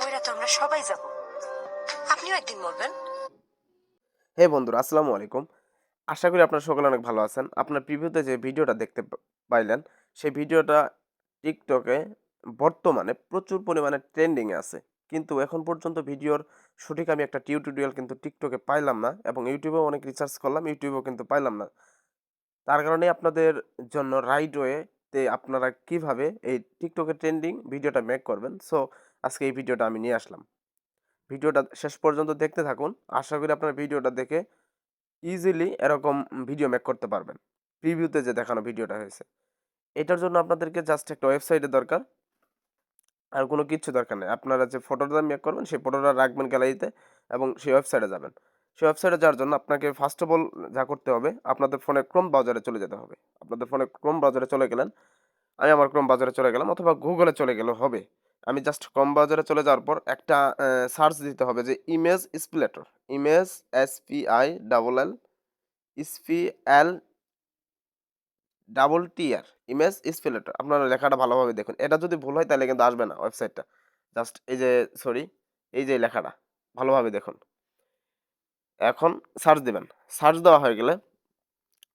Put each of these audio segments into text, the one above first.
মইরা তো আমরা সবাই যাব। আপনিও একদিন মরবেন। হে বন্ধুরা, আসসালামু আলাইকুম। আশা করি আপনারা সকলে অনেক ভালো আছেন। আপনার প্রিভিউতে যে ভিডিওটা দেখতে পাইলেন, সেই ভিডিওটা টিকটকে বর্তমানে প্রচুর পরিমাণে ট্রেন্ডিংয়ে আছে। কিন্তু এখন পর্যন্ত ভিডিওর সঠিক আমি একটা টিউটোরিয়াল কিন্তু টিকটকে পাইলাম না এবং ইউটিউবেও অনেক রিসার্চ করলাম, ইউটিউবেও কিন্তু পাইলাম না। তার কারণে আপনাদের জন্য রাইট ওয়েতে আপনারা কীভাবে এই টিকটকে ট্রেন্ডিং ভিডিওটা মেক করবেন। সো আজকে এই ভিডিওটা আমি নিয়ে আসলাম। ভিডিওটা শেষ পর্যন্ত দেখতে থাকুন। আশা করি আপনার ভিডিওটা দেখে ইজিলি এরকম ভিডিও মেক করতে পারবেন। প্রিভিউতে যে দেখানো ভিডিওটা হয়েছে। এটার জন্য আপনাদেরকে জাস্ট একটা ওয়েবসাইটের দরকার। আর কোনো কিছু দরকার নেই। আপনারা যে ফটোটা মেক করবেন, সেই ফটোটা রাখবেন গ্যালারিতে এবং সেই ওয়েবসাইটে যাবেন। সেই ওয়েবসাইটে যাওয়ার জন্য আপনাকে ফার্স্ট অফ অল যা করতে হবে, আপনাদের ফোনে ক্রোম ব্রাউজারে চলে যেতে হবে। আপনাদের ফোনে ক্রোম ব্রাউজারে চলে গেলেন, আমি আমার ক্রোম ব্রাউজারে চলে গেলাম অথবা গুগলে চলে গেলেও হবে। আমি জাস্ট কম ব্রাউজারে চলে যাওয়ার পর একটা সার্চ দিতে হবে যে image splitter image S P I double L ISP L double T R image splitter আপনারা লেখাটা ভালোভাবে দেখুন। এটা যদি ভুল হয় তাহলে কিন্তু আসবে না ওয়েবসাইটটা জাস্ট এই যে সরি এই যে লেখাটা, ভালোভাবে দেখুন। এখন সার্চ দিবেন। সার্চ দেওয়া হয়ে গেলে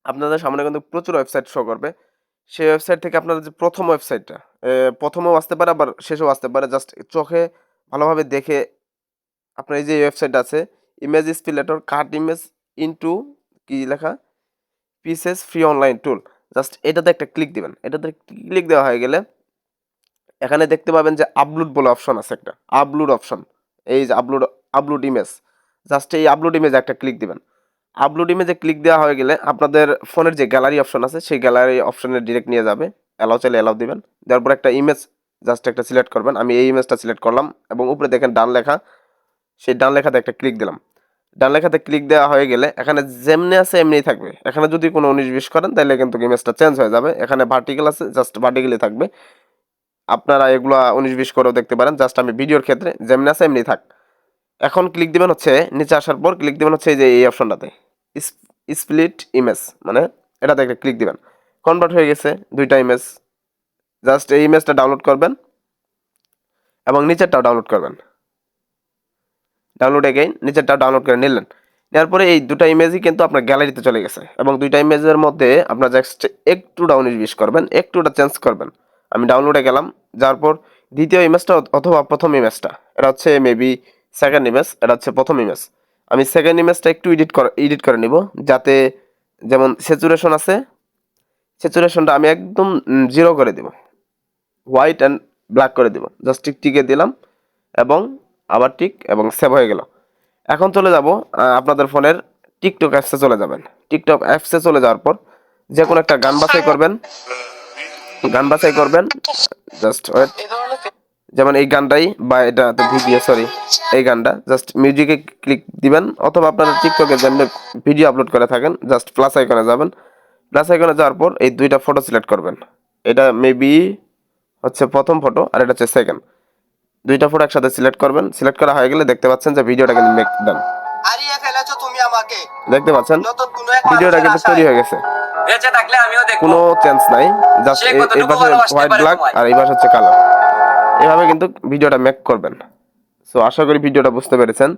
আপনাদের সামনে কিন্তু প্রচুর ওয়েবসাইট শো করবে। সেই ওয়েবসাইট থেকে আপনাদের যে প্রথম ওয়েবসাইটটা প্রথমেও আসতে পারে, আবার শেষেও আসতে পারে। জাস্ট চোখে ভালোভাবে দেখে আপনার এই যে ওয়েবসাইট আছে image splitter cut image into কি লেখা? Pieces free online tool just এটাতে একটা ক্লিক দিবেন। এটাতে ক্লিক দেওয়া হয়ে গেলে এখানে দেখতে পাবেন যে আপলোড বলে অপশন আছে একটা। আপলোড অপশন এই যে আপলোড আপলোড ইমেজ জাস্ট এই আপলোড ইমেজে একটা ক্লিক দিবেন। আপলোড ইমেজে ক্লিক দেওয়া হয়ে গেলে আপনাদের ফোনের যে গ্যালারি অপশন আছে, সেই গ্যালারি অপশনে ডিরেক্ট নিয়ে যাবে। অ্যালাউ চাইলে অ্যালাউ দিবেন। দেওয়ার পর একটা ইমেজ জাস্ট একটা সিলেক্ট করবেন। আমি এই ইমেজটা সিলেক্ট করলাম এবং উপরে দেখেন ডান লেখা, সেই ডান লেখাতে একটা ক্লিক দিলাম। ডান লেখাতে ক্লিক দেওয়া হয়ে গেলে এখানে যেমনি আছে এমনিই থাকবে। এখানে যদি কোনো উনিশ বিশ করেন তাহলে কিন্তু ইমেজটা চেঞ্জ হয়ে যাবে। এখানে ভার্টিক্যাল আছে জাস্ট ভার্টিক্যালি থাকবে। আপনারা এগুলো উনিশ বিশ করেও দেখতে পারেন। জাস্ট আমি ভিডিওর ক্ষেত্রে যেমনি আছে এমনি থাক। এখন ক্লিক দিবেন হচ্ছে, নিচে আসার পর ক্লিক দিবেন হচ্ছে যে এই অপশনটাতে স্প্লিট ইমেজ মানে এটাতে একটা ক্লিক দিবেন। কনভার্ট হয়ে গেছে দুইটা ইমেজ জাস্ট এই ইমেজটা ডাউনলোড করবেন এবং নিচেরটাও ডাউনলোড করবেন। ডাউনলোড এগেইন নিচেরটাও ডাউনলোড করে নিলেন। নেওয়ার পরে এই দুটো ইমেজই কিন্তু আপনার গ্যালারিতে চলে গেছে এবং দুইটা ইমেজের মধ্যে আপনার জাস্ট একটু ডাউন বিশ করবেন, একটুটা চেঞ্জ করবেন। আমি ডাউনলোডে গেলাম, যাওয়ার পর দ্বিতীয় ইমেজটা অথবা প্রথম ইমেজটা এটা হচ্ছে মেবি সেকেন্ড ইমেজ এটা হচ্ছে প্রথম ইমেজ আমি সেকেন্ড ইমেজটা একটু এডিট করে এডিট করে নিব, যাতে যেমন স্যাচুরেশন আছে স্যাচুরেশনটা আমি একদম জিরো করে দেব। হোয়াইট অ্যান্ড ব্ল্যাক করে দেব। জাস্ট টিক টিকে দিলাম এবং আবার টিক এবং সেভ হয়ে গেল। এখন চলে যাব আপনাদের ফোনের টিকটক অ্যাপসে চলে যাবেন। টিকটক অ্যাপসে চলে যাওয়ার পর যে কোনো একটা গান বাছাই করবেন। গান বাছাই করবেন। জাস্ট ওয়েট যেমন এই গানটাই বা এটা ভিডিও সরি এই গানটা। জাস্ট মিউজিকে ক্লিক দিবেন অথবা আপনারা টিকটকে যেমনি ভিডিও আপলোড করে থাকেন জাস্ট প্লাস আইকনে যাবেন। প্লাস আইকনে যাওয়ার পর এই দুইটা ফটো সিলেক্ট করবেন। এটা মেবি হচ্ছে প্রথম ফটো আর এটা হচ্ছে সেকেন্ড দুইটা ফটো একসাথে সিলেক্ট করবেন। সিলেক্ট করা হয়ে গেলে দেখতে পাচ্ছেন যে ভিডিওটা কিন্তু মেক ডান হারিয়ে ফেলেছো তুমি আমাকে। দেখতে পাচ্ছেন? ভিডিওটা কিন্তু তৈরি হয়ে গেছে। বেঁচে থাকলে আমিও দেখব। কোনো চেঞ্জ নাই। জাস্ট এই পাশে হোয়াইট ব্ল্যাক আর এই পাশে হচ্ছে কালার এভাবে কিন্তু ভিডিওটা মেক করবেন। সো আশা করি ভিডিওটা বুঝতে পেরেছেন।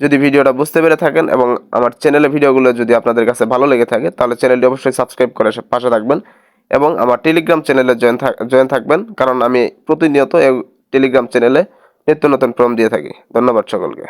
যদি ভিডিওটা বুঝতে পেরে থাকেন এবং আমার চ্যানেলে ভিডিওগুলো যদি আপনাদের কাছে ভালো লেগে থাকে, তাহলে চ্যানেলটি অবশ্যই সাবস্ক্রাইব করে পাশে থাকবেন এবং আমার টেলিগ্রাম চ্যানেলে জয়েন জয়েন থাকবেন, কারণ আমি প্রতিনিয়ত টেলিগ্রাম চ্যানেলে নিত্য নতুন ফর্ম দিয়ে থাকি। ধন্যবাদ সকলকে।